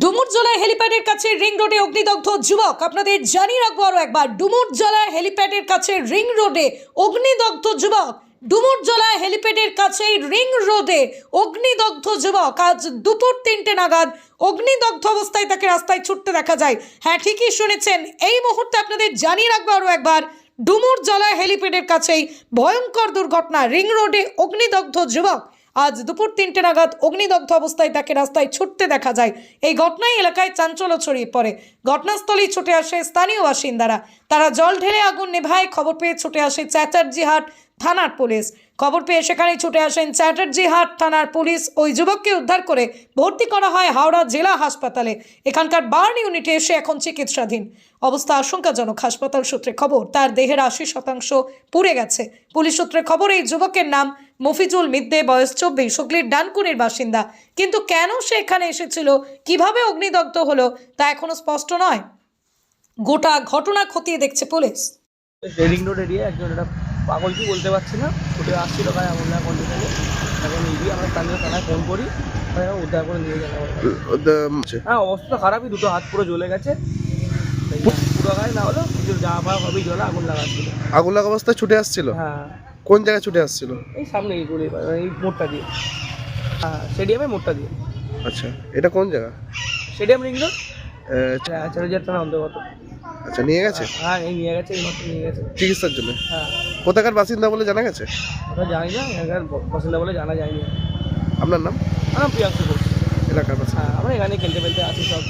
ডুমুরজলা হেলিপ্যাডের কাছে রিং রোডে অগ্নিদগ্ধ যুবক। আপনাদের জানিয়ে রাখব আরও একবার ডুমুরজলা হেলিপ্যাডের কাছে রিং রোডে অগ্নিদগ্ধ যুবক। ডুমুরজলা হেলিপ্যাডের কাছেই রিং রোডে অগ্নিদগ্ধ যুবক। আজ দুপুর তিনটে নাগাদ অগ্নিদগ্ধ অবস্থায় তাকে রাস্তায় ছুটতে দেখা যায়। হ্যাঁ ঠিকই শুনেছেন, এই মুহূর্তে আপনাদের জানিয়ে রাখব আরও একবার ডুমুরজলা হেলিপ্যাডের কাছেই ভয়ঙ্কর দুর্ঘটনা, রিং রোডে অগ্নিদগ্ধ যুবক। আজ দুপুর তিনটে নাগাদ অগ্নিদগ্ধ অবস্থায় তাকে রাস্তায় ছুটতে দেখা যায়। এই ঘটনায় এলাকায় চাঞ্চল্য ছড়িয়ে পড়ে। ঘটনাস্থলেই ছুটে আসে স্থানীয় বাসিন্দারা। তারা জল ঢেলে আগুন নেভায়। খবর পেয়ে ছুটে আসে চ্যাটার্জিহাট থানার পুলিশ। খবর পেয়ে সেখানেই ছুটে আসেন চ্যাটার্জিহাট থানার পুলিশ। ওই যুবককে উদ্ধার করে ভর্তি করা হয় হাওড়া জেলা হাসপাতালে। এখানকার বার্ন ইউনিটে এসে এখন চিকিৎসাধীন। অবস্থা আশঙ্কাজনক। হাসপাতাল সূত্রে খবর, তার দেহের আশি শতাংশ পুড়ে গেছে। পুলিশ সূত্রে খবর, এই যুবকের নাম মফিজুল মিদ্দে বয়স চব্বিশ হুগলির ডানকুনির বাসিন্দা। কিন্তু কেন সে এখানে এসেছিল? কীভাবে অগ্নিদগ্ধ হলো তা এখনও স্পষ্ট নয়। গোটা ঘটনা খতিয়ে দেখছে পুলিশ। রেলিং রোড এরিয়া একজন এটা পাগল কি বলতে পারছি না। ছুটে আসছিল গায়ে এমন না কন্ডিশনে এখন ইডি আমরা স্থানীয় থানায় ফোন করি। উদ্ধার করে নিয়ে গেল। হ্যাঁ অবস্থা খারাপই। দুটো হাত পুরো জ্বলে গেছে। পুরো গায়ে না হলেও কিছু যা পাওয়া হবেই জ্বলে আগুন লাগাচ্ছিল। আগুন লাগা অবস্থায় ছুটে আসছিল? হ্যাঁ। কোন জায়গায় ছুটে আসছিল? এই সামনে এই গলি এই মোড়টা দিয়ে। হ্যাঁ স্টেডিয়ামে মোড়টা দিয়ে। আচ্ছা এটা কোন জায়গা? Stadium ring road? চার হাজার টাকা অন্তর্গত। আচ্ছা নিয়ে গেছে? হ্যাঁ এই নিয়ে গেছে এই মাত্র নিয়ে গেছে। চিকিৎসার জন্য? হ্যাঁ। কোথাকার বাসিন্দা বলে জানা গেছে? আমরা জানি না এখানকার বাসিন্দা বলে জানা যায়নি। আপনার নাম? আমার প্রিয়াঙ্কু ঘোষ। এলাকার বাসিন্দা। হ্যাঁ আমরা এখানে খেলতে ফেলতে আসি সব।